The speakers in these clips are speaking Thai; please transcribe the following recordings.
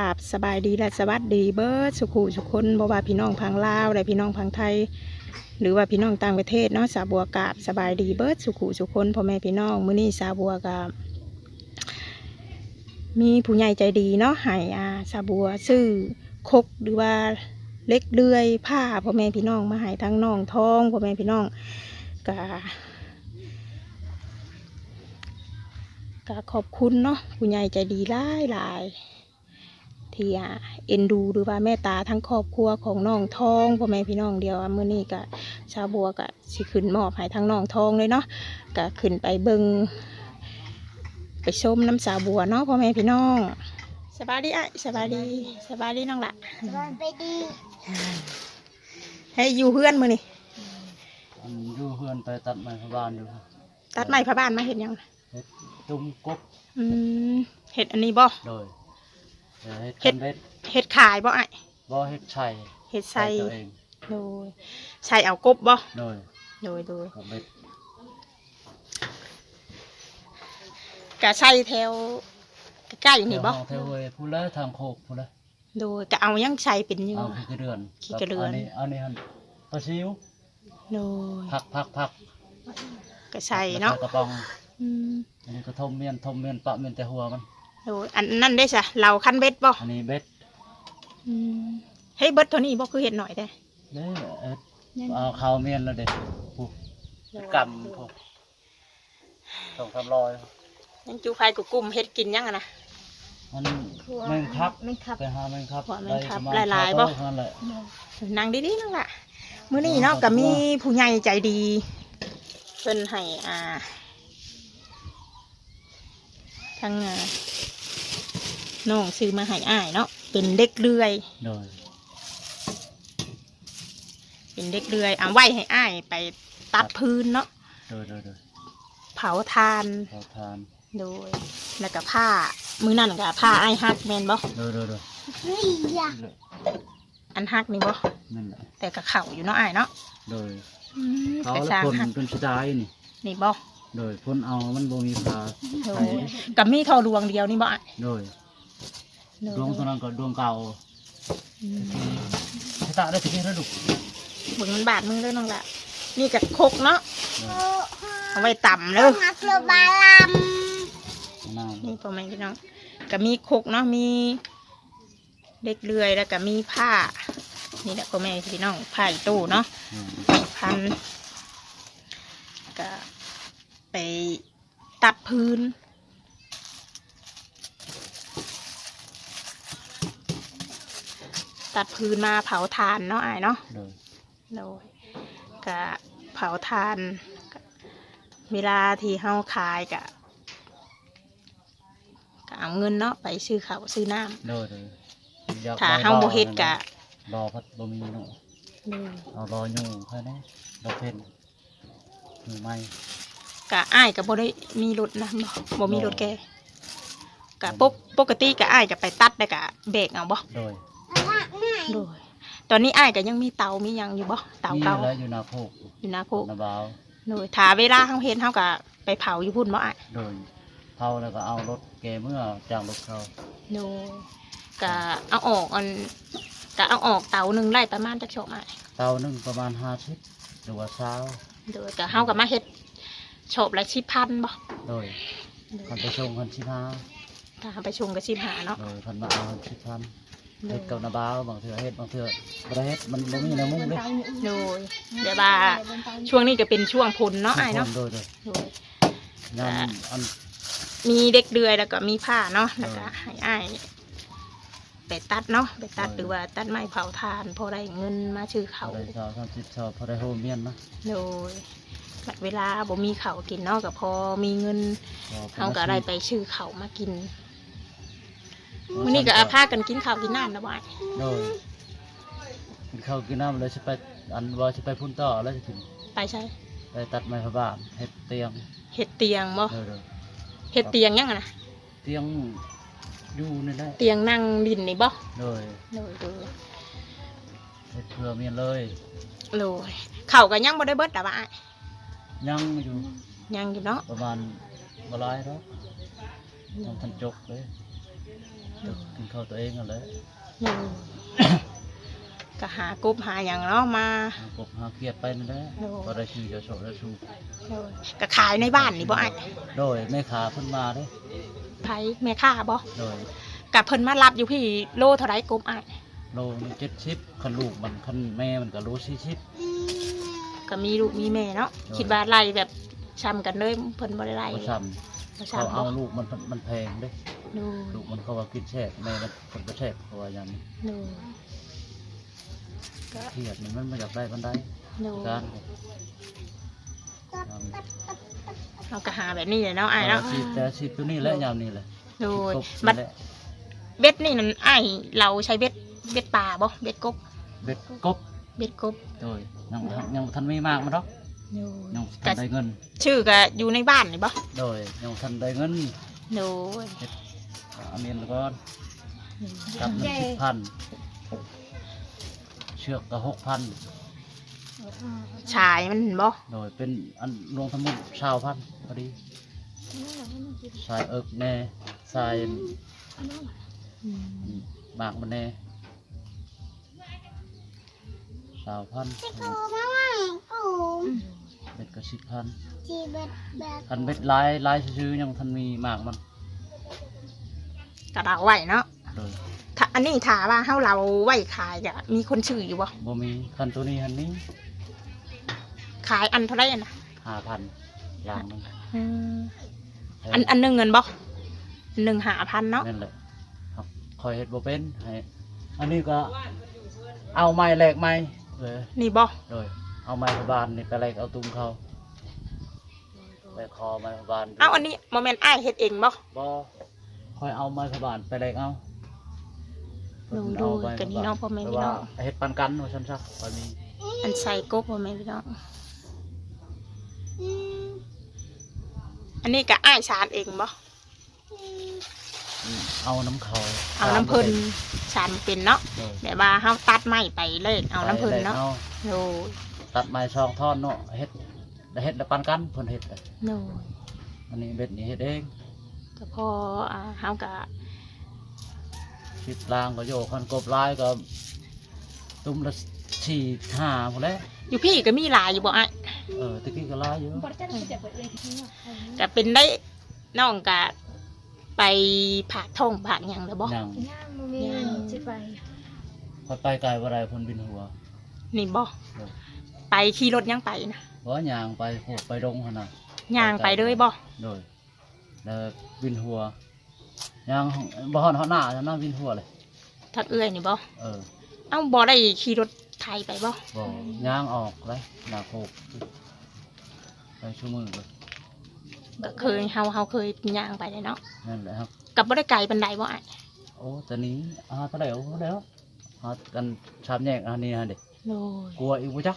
ครับสบายดีและสวัสดีเบิร์ดสุขุสุคนบ่ว่าพี่น้องพังลาวและพี่น้องพังไทย หรือว่าพี่น้องต่างประเทศเนาะสาบัวกาบสบายดีเบิร์ดสุขุสุคนพ่อแม่พี่น้องมื้อนี้สาบัวกับมีผู้ใหญ่ใจดีเนาะให้อาสาบัวซื้อคกหรือว่าเล็กเลื่อยผ้าพ่อแม่พี่น้องมาให้ทั้งน้องท้องพ่อแม่พี่น้องกะกะขอบคุณเนาะผู้ใหญ่ใจดีหลายหลาย ที่อ่าเอ็นดูหรือว่าแม่ตาทั้งครอบครัวของน้องทองพ่อแม่พี่น้องเดียวอะมื้อนี้ก็ชาวบัวก็สิขึ้นมอบให้ทั้งน้องทองเลยเนาะก็ขึ้นไปเบิงไปชมน้ำสาวบัวเนาะพ่อแม่พี่น้องสบายดีอะสบายดีสบายดีน้องละไปดีให้อยู่เพื่อนมื้อนี่อันอยู่เพื่อนไปตัดไม้พะบานอยู่ครับตัดไม้พระบ้านมาเห็นยังเฮ็ดจุ่มกบอืมเห็ดอันนี้บ่โดย เดี๋ยวเฮ็ดเฮ็ดคันเบ็ดเห็ดขายบ่ไอะบ่เฮ็ดไช่เห็ดใส่ตัวเองโดยใส่เอากบบ่โดยโดยโดยกับเบ็ดกะใส่แถวใกล้ๆนี่บ่เทวเทวเวยผู้ละทางโคกผู้ละโดยก็เอายังใส่เป็นอยู่เอาขี้กระเดือนขี้กระเดือนอันนี้อันนี้หันปลาซิวโดยผักผักผักก็ใส่เนาะแล้วก็กระป๋องอืมอันนี้ก็ทมเมียนทมเมียนปะเมียนแต่หัวมัน โดยอันนั้นได้จ้ะเราคันเบ็ดบ่อันนี้เบ็ดอืมเฮ้ยเบิดเท่านี้บ่คือเห็ดหน่อยได้เด้อเอ็ดเอาข้าวเมียนแล้วเด็ดผู้กำผู้สองสามร้อยยังจูไฟกูกลุ่มเฮ็ดกินยังอะนะ มันแม่งครับไม่ขับไปหาแมงครับหัวแมงครับได้ประมณหลายๆบ่เท่านั้นแหละนั่งดีๆนั่งล่ะมื้อนี้เนาะก็มีผู้ใหญ่ใจดีเพิ่นให้อ่าทั้งอ่า น้องซื้อมาให้อ้ายเนาะเป็นเด็กเลื่อย โดยเป็นเด็กเลื่อยเอาไว้ให้อ้ายไปตัดพื้นเนาะโดยโดยโดยเผาทานขอทานโดย แล้วก็ผ้ามือนั่นกับผ้าไอ้ายฮักแมนบ่โดยโดยโดยเฮ้ยอยากอันฮักนี่บ่นั่นแหละแต่กับเข่าอยู่เนาะไอ้ายเนาะโดยอืมเขากระและซางคนฮักเป็นสไตล์นี่ นี่บ่โดยพ้นเอามันบ่มีผ้าโดใส่ยกับมีเท่าดวงเดียวนี่บ่อ้ายโดยโดยดวงตัวนั้นก็ดวงเก่าอืมชะตาได้ที่แล้วลูกเบิ่งมันบาดมือเลยน้องละนี่กับคกเนาะโดโอ้ยเอาไว้ต่ำเลยฮักโลบาลามน้นี่พ่อแม่พี่น้องก็มีคกเนาะมีเด็กเลื่อยแล้วก็มีผ้า นี่แหละพ่อแม่พี่น้องผ้าอีตู้เนาะำพันก็ไปตัดพื้น ตัดพื้นมาเผาทานเนาะไอ้ายเนาะโดยโดยก็เผาทานก็เวลาที่เฮาขายก็ก็เอาเงินเนาะไปซื้อข้าวซื้อน้โดยโดยอยกำถ้าได้เฮาบ่เฮ็ดก็รอพัดบ่มีเนาะโดยเอารออยู่แค่นี้ดอกเพ่นมือไม้ก็อ้ายก็บ่ได้มีรถนะบ่บ่มีรถแกก็ปกปกติก็อ้ายจะไปตัดได้ก็เบรกเอาบ่โดย โดย ตอนนี้อ้ายก็ยังมีเตามีหยังอยู่บ่เตามีเก่าแล้วอยู่นาโคกอยู่นะโคกนาบาวโดยถ้าเวลาเฮาเฮ็ดเฮาก็ไปเผาอยู่พุ่นบ่อ้ายโดยเผาแล้วก็เอารถเกเมื่อจ้างรถเขาโดยก็เอาออกอันก็เอาออกเตาหนึงได้ประมาณจักชอบอ้ายเตาหนึงประมาณห้าชิดหรือว่าเช้าโดยก็เฮาก็มาเฮ็ดชอบละ10,000บ่โดยคันไปชงคันชิพาถ้าเอาไปชงก็15เนาะโดยคันมาเอาชิพันโด เฮ็ยดกับนาบาวบางเถื่อเฮ็ดบางเถื่อบ่ได้เฮ็ดมันบ่มีแนวมุ้งเด้โดยเดี๋ยวว่าช่วงนี้ก็เป็นช่วงพลเนาะอ้ายเนาะ โดยโดยโดยยามอัน มีเด็กเดือยแล้วก็มีผ้าเนาะแล้วก็ให้อ้ายไปตัดเนาะไปตัดหรือว่าตัดไม้เผาทานพอได้เงินมาชื่อเขาเขาได้ชาวทำจิตชอบพอได้โฮมเมียนนะโดยบัดเวลาบ่มีเขาวกินเนาะก็พอมีเงินก็ป็นเขาก็ได้ไปชื่อเขาวมากิน วันนี้ก็อาพากันกินข้าวกินน้ำนะบ่ายโดยกินข้าวกินน้ำเลยสิไปอันว่าสิไปพุ่นต่อแล้วสิถึงไปใช่ไปตัดไม้พะบ้านเฮ็ดเตียงเห็ดเตียงบ่โดยโดยเห็ดเตียงยังอะนะเตียงอยู่นี่ได้เตียงนั่งดินนี่บ่โดยโดยโดยเฮ็ดเพื่อเมียนเลยโดยเขาวก็ยังบ่ได้เบิดแต่ว่าอ้ายยังอยู่ยังอยู่เนาะประมาณบหลายแล้วต้องทันจกเลย กินข้าวตัวเองกันเลยโดยก็หากบหาอย่างเนาะมาหากบหาเกียดไปนั่นแหละโอ้ ก็ได้ชื่อจะโฉจะชูโดยก็ขายในบ้านนี่บ่ไอ้โดยแม่ขาเพิ่นมาเด้ไผแม่ค้าบ่โดยกับเพิ่นมารับอยู่พี่โลเท่าไรกบไอ้โลนึงเจ็ดชิปคันลูกมันคันแม่มันก็โลสี่ชิป ก็มีลูกมีแม่เนาะโดย คิดว่าไล่แบบช้ำกันเลยเพิ่นบ่ได้ไล่บ่ซ้บ่ำช้ำเขาเอาบ่ลูกมันมันแพงเด้ โดยลูกมันเขาว่ากินแช่แม่มันคนก็แช่เพราะว่าอย่างนี้โดยก็เครียดมันมันไม่อยากได้บันไดโดยการเอาก็หาแบบนี้เลยเนาะไอ้ายเนาะ ชีพแต่ชีพตัวนี้แหละยามนี้แหละโดยครบบัดนี่แหละเบ็ดนี่นั่นไอ้ายเราใช้เบ็ดเบ็ดป่าบ่เบ็ดกบเบ็ดกบเบ็ดกบโดยยังยังทันไม่มากมันหรอกโดยยังทัก็นได้เงิน ชื่อก็อยู่ในบ้านนี่บ่โดยยังทันได้เงินโดย อันนี้แล้วก็จับมันสิบพันเชือกก็หกพันชายมันเห็นบ่โดยเป็นอันรวมทั้งหมดชาวพันพอดีสายเอิกแน่สายอืมหมากมันแน่สาวพันกูมาว่างกูเบ็ดก็สิบพันจีเบ็ดแบบคันเบ็ดลายลายซื้อๆยังทันมีหมากมัน ก็เราไว้เนาะโดยถ้าอันนี้ถามว่าเฮาเราไว้ขายก็มีคนชื่ออยู่บ่บ่มีคันตัวนี้คันนี้ขายอันเท่าไหร่น่ะห้าพันอย่างหนึงอืมอันอันหนึงเงินบ่อันหนึ่งหาพันเนาะนั่นแหละครับคอยเฮ็ดบ่เป็นให้อันนี้ก็ เอาไม้แลกไม้เลยนี่บ่โดยเอาไม้พบานนี่ไปแลกเอาตุ้มเขาไปคอไม้พบานเอาอันนี้โมเมนต์อ้ายเฮ็ดเองบ่บ่ คอยเอาไม้พบานไปแลกเอาดูดูกันนี่เนาะพ่อแม่พี่น้องเฮ็ดปันกันว่าซั่นซะคอยมีอันใส่กบโมเมนต์พี่น้องอืมอันนี้ก็อ้ายชานเองบ่อืมเอาน้ำเขาเอาน้ำเพิ่นชานเป็นเนาะโดยแบบว่าเฮาตัดไม้ไปเลยเอาน้ำเพิ่นเนาะไปแลกอโอ้ยตัดไม้ช่องท่อนเนาะเฮ็ดแล้วเฮ็ดแล้วปันกันเพิ่นเฮ็ดเลยโน่อันนี้เบ็ดนี่เฮ็ดเอง ก็พออ่าเฮาก็ชิดลางก็โยกคันกบลายก็ ตุ้มละสี่ห้าหมดแล้วอยู่พี่ก็มีหลายอยู่บ่อ้ายเออตะกี้ก็ลายอยู่ก็เป็นได้น้องก็ไปผ่าท้องผ่าหยังแล้วบ่ยังย่างมึงมีเงินสิไปพอไปไกลว่าไรคนบินหัว นี่บ่เออไปขี่รถยังไปนะบ่ยางไปโคกไปดงขนาดย่างไปเลยบ่โดย แล้วบินหัวยางบ่ฮอดฮอดหน้าจะนั่งบินหัวเลยทักเอื้อยนี่บ่เออเอ้าบ่ได้ขี่รถไทยไปบ่บ่ยางออกเลยหน้าโคกไปชั่วมือเลยก็เคยเฮาเฮาเคยย่างไปเลยเนาะนั่นแหละครับกับบ่ได้ไกลปานใดบ่อ้ายโอ้ตอนนี้อ่าเท่าไหร่โอ้แล้วหากันชามแยกอันนี้ฮะเด็กโอ้ยกลัวอีกบ่จัก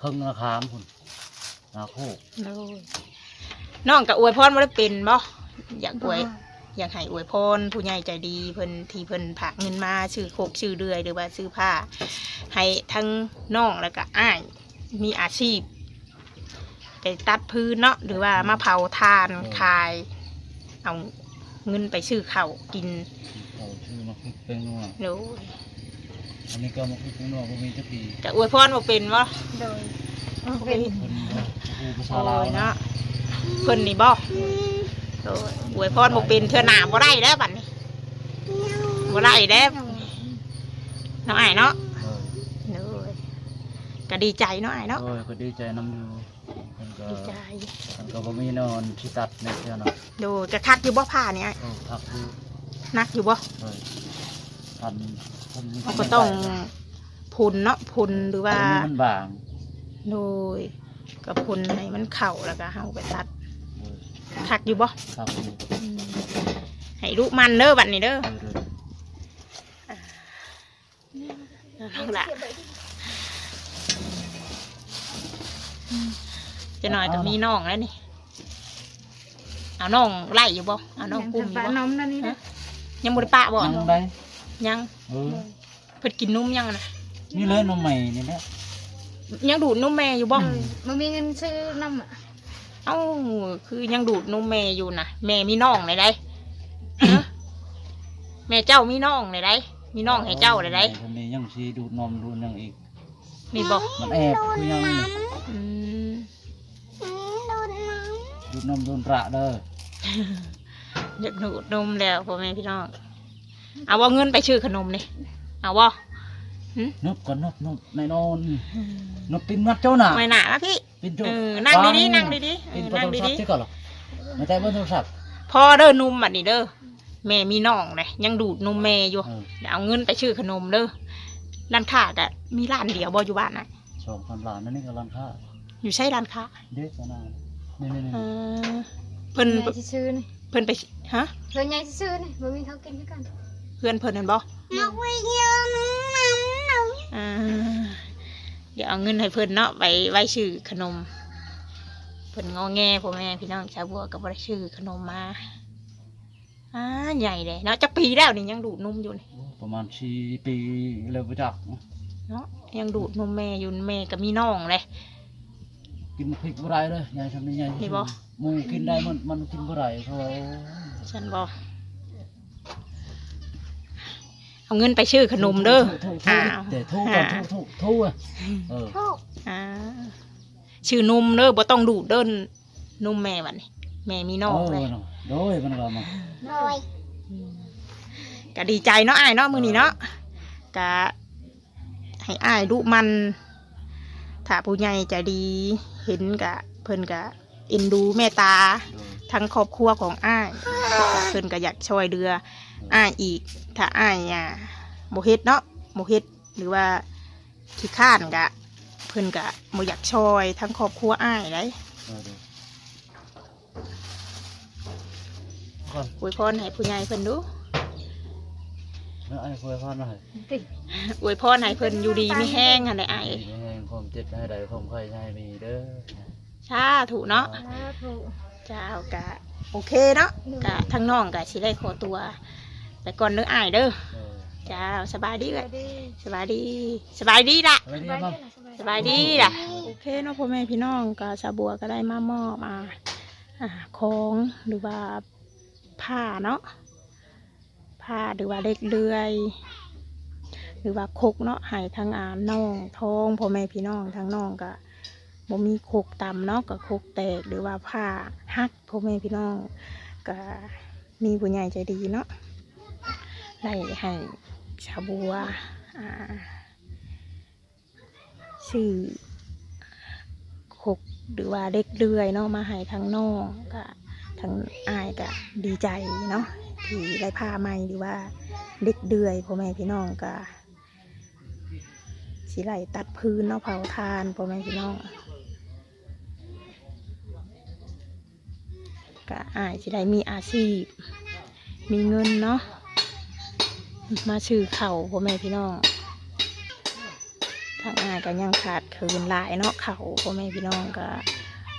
ครึ่งราคามพุ่นหน้าโคกโอ้ย น้องก็อวยพรบ่ได้เป็นบ่อยากอวยอยากให้อวยพรผู้ใหญ่ใจดีเพิ่นที่เพิ่นฝากเงินมาซื้อโคกซื้อเดือยหรือว่าซื้อผ้า ให้ทั้งน้องแล้วก็อ้ายมีอาชีพ ไปตัดพื้นเนาะหรือว่ามาเผาทานขาย เอาเงินไปซื้อข้าวกินเขาชื่อมาคุกเป็นนัวโอ้ยอันนี้ก็มาคุกเป็นนัวบ่มีจักปีจะอวยพรบ่เป็นบ่โดย เป็นเพิ่นผู้ภาษาโอ้ลาวยนะ เนาะ เพิ่นนี่บ่อืมโอ้ยอวยพรบ่เป็นเทื่อหน้าบ่ได้แล้วบัดนี้บ่ได้แล้วน้องอ้ายเนาะเออโอ้ยก็ดีใจเนาะอ้ายเนาะโอ้ยก็ดีใจนำอยู่เพิ่นก็ดีใจเพิ่นก็บ่มีนอนที่ตัดในเทื่อเนาะโดยกระคักอยู่บ่ผ้าเนี่ยโอ้พักอยู่นักอยู่บ่เออทันเพิ่นมีเราก็ต้องพุนเนาะพุนหรือว่าอันนี้มันบาง โดยก็พุนให้มันเข่าแล้วก็เฮาไปตัดเออ คักอยู่บ่พักอยู่อืมให้ลูกมันเด้อบัดนี้เด้อเออเด้อน้องละจะหน่อยก็มีน้องแล้วนี่ เอาน้องไล่อยู่บ่เอาน้องกุ้มอยู่ปลาบ่นมนั่นนี่นะยังบ่ได้ปะบ่ยังได้ยังเออเพิ่นกินนุ่มยังนะนี่เลยนมใหม่นี่แหละยังดูดนุ่มแม่อยู่บ่มึงมีเงินซื้อน้ำอะ เอ้า คือยังดูดนุ่มแม่อยู่นะแม่มีน้องเลยได้ฮะแม่เจ้ามีน้องเลยได้มีน้องให้เจ้าเลยได้คนนี้ยังชีดูดนมดูดยังอีกมีบอกมันแอบคือยังอืมดูดนมดูดระเด้ออยากดูดนมแล้วพ่อแม่พี่น้องเอาว่าเงินไปชื่อขนมนี่เอาว่านบก่อนนบนบในนอนนบปินมัดเจ้าหน่ะไม่หนาละพี่ ปินจุเออนั่งดีๆนั่งดีๆเอปินอโทนั่งรศัพดีท์ใช่ก่อนหรอไม่ใช่บนโทรศัพท์ๆพ่อเด้อนุ่มบัดนี้เด้อแม่มีน้องเลยยังดูดนมแม่อยู่เออเดี๋ยวเอาเงินไปชื่อขนมเด้อร้านค้าก็มีร้านเดียวบ่อยู่บ้านน่ะสองพันล้านนั่นนี่ก็ร้านค้าอยู่ใช่ร้านค้าเด็กนะนี่นี่นี่เออเพิ่นใหญ่ซื่อๆนี่เพิ่นไปฮะ เพิ่นใหญ่ซื่อๆนี่บ่มีเขากินด้วยกันเพื่อนเพิ่นนั่นบ่นักวิ่งยนต์น้ำอ่า เดี๋ยวเอาเงินให้เพิ่นเนาะไว้ไว้ชื่อขนมเพิ่นงอแงพ่อแม่พี่น้องชาวบัวก็บ่ได้ชื่อขนมมาอ่าใหญ่เลยเนาะจักปีแล้วนี่ยังดูดนมอยู่นี่ประมาณสี่ปีเลยไปจักเนาะยังดูดนมแม่อยู่แม่ก็มีน้องเลยกินพริกบ่ได้เลยยายทำนี่ยายนี่บ่หมูกินได้มันมันกินบ่ได้เพราะว่าฉันบอก เอาเงินไปชื่อขนมเด้อทู่อ้าทู่วแต่ทู่ก่อนทู่ทู่ทู่อะเออโอ้อ่าชื่อนมเด้อบ่ต้องดูดเด้นนมแม่บัดนี้แม่มีน้องเลยเนาะโดยมันก็มาโดยก็ดีใจเนาะอ้ายเนาะมื้อนี้เนาะก็ให้อ้ายดุมัน ถ้าผู้ใหญ่ใจดี เห็นกะ เพิ่นกะเอ็นดูแม่ตาโดย ทั้งครอบครัวของอ้ายเพิ่นก็อยากช่วยเดืออ้ายอีก ถ้าอ้ายอะบ่เฮ็ดเนาะบ่เฮ็ดหรือว่าขี้ข้านกะเพิ่นกะบ่อยากช่วยทั้งครอบครัวอ้ายได้เออโดยก่อนอวยพรให้ผู้ใหญ่เพิ่นดูแล้วไอ้คุยพ่อหน่อยติอวยพรให้เพิ่นอยู่ดีมีแห้งหั่นแหละอ้ายมีแห้งความเจ็บให้ใดความไข้ให้มีเด้อสาธุเนาะสาธุ เจ้ากะโอเคเนาะกะทั้งน้องกะสิได้ขอตัว ไปก่อนเด้ออ้ายเด้อเออเจ้าสบายดีสเลวัยสดีสบายดีสบายดีล่ะสวัสดีสคบายรับดีนะสบายดีล่ะโอเคเนาะพ่อแม่พี่น้องก็สาบัวก็ได้มามอบอ่าอ่าของหรือว่าผ้าเนาะผ้าหรือว่าเล็กเลื่อย หรือว่าคกเนาะให้ทางอ่าน้องท้องพ่อแม่พี่น้องทางน้องก็ บ่มีโคกต่ำเนาะก็คกแตกหรือว่าผ้าหักพ่อแม่พี่น้องก็มีผู้ใหญ่ใจดีเนาะไล่ให้ชาวบัวอ่าชื่อคกหรือว่าเด็กเดือยเนาะมาให้ทางน้องก็ทางอายก็ดีใจเนาะที่ได้ผ้าใหม่หรือว่าเด็กเดือยพ่อแม่พี่น้องก็สิไหลตัดพื้นเนาะเผาทานพ่อแม่พี่น้อง ก็อายสิได้มีอาชีพ มีเงินเนาะมาชื่อเข่าพ่อแม่พี่น้องทางอายก็ยังขาดคืนหลายเนาะเขาพ่อแม่พี่น้องก็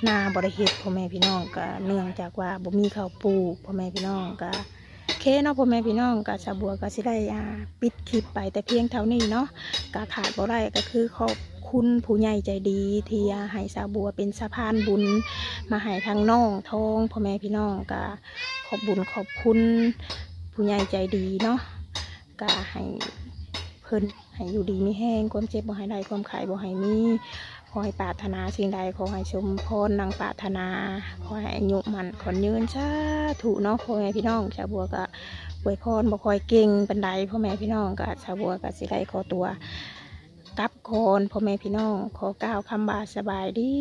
นาบริเฮ็ดพ่อแม่พี่น้องก็เนื่องจากว่าบ่มีข้าวปลูกพ่อแม่พี่น้องก็เคเนาะพ่อแม่พี่น้องก็สะบัวก็สิได้อ่าปิดคลิปไปแต่เพียงเท่านี้เนาะก็ขาดบ่ได้ก็คือขอบ คุณผู้ใหญ่ใจดีที่อ่าให้สาบัวเป็นสะพานบุญ มาให้ทางน้องทองพ่อแม่พี่น้องก็ขอบบุญขอบคุณผู้ใหญ่ใจดีเนาะก็ให้เพิ่นให้อยู่ดีไม่แห้งความเจ็บบ่ให้ได้ความขายบ่ให้มีขอให้ปรารถนาสิ่งใดขอให้ชมพรนางปรารถนาขอให้อายุมันขอนยืนสาธุเนาะพ่อแม่พี่น้องชาวบัวก็อวยพรบ่คอยเก่งปานใดพ่อแม่พี่น้องก็ชาวบัวก็สิได้ขอตัว กลับก่อนพ่อแม่พี่น้องขอกล่าวคำบาสบายดี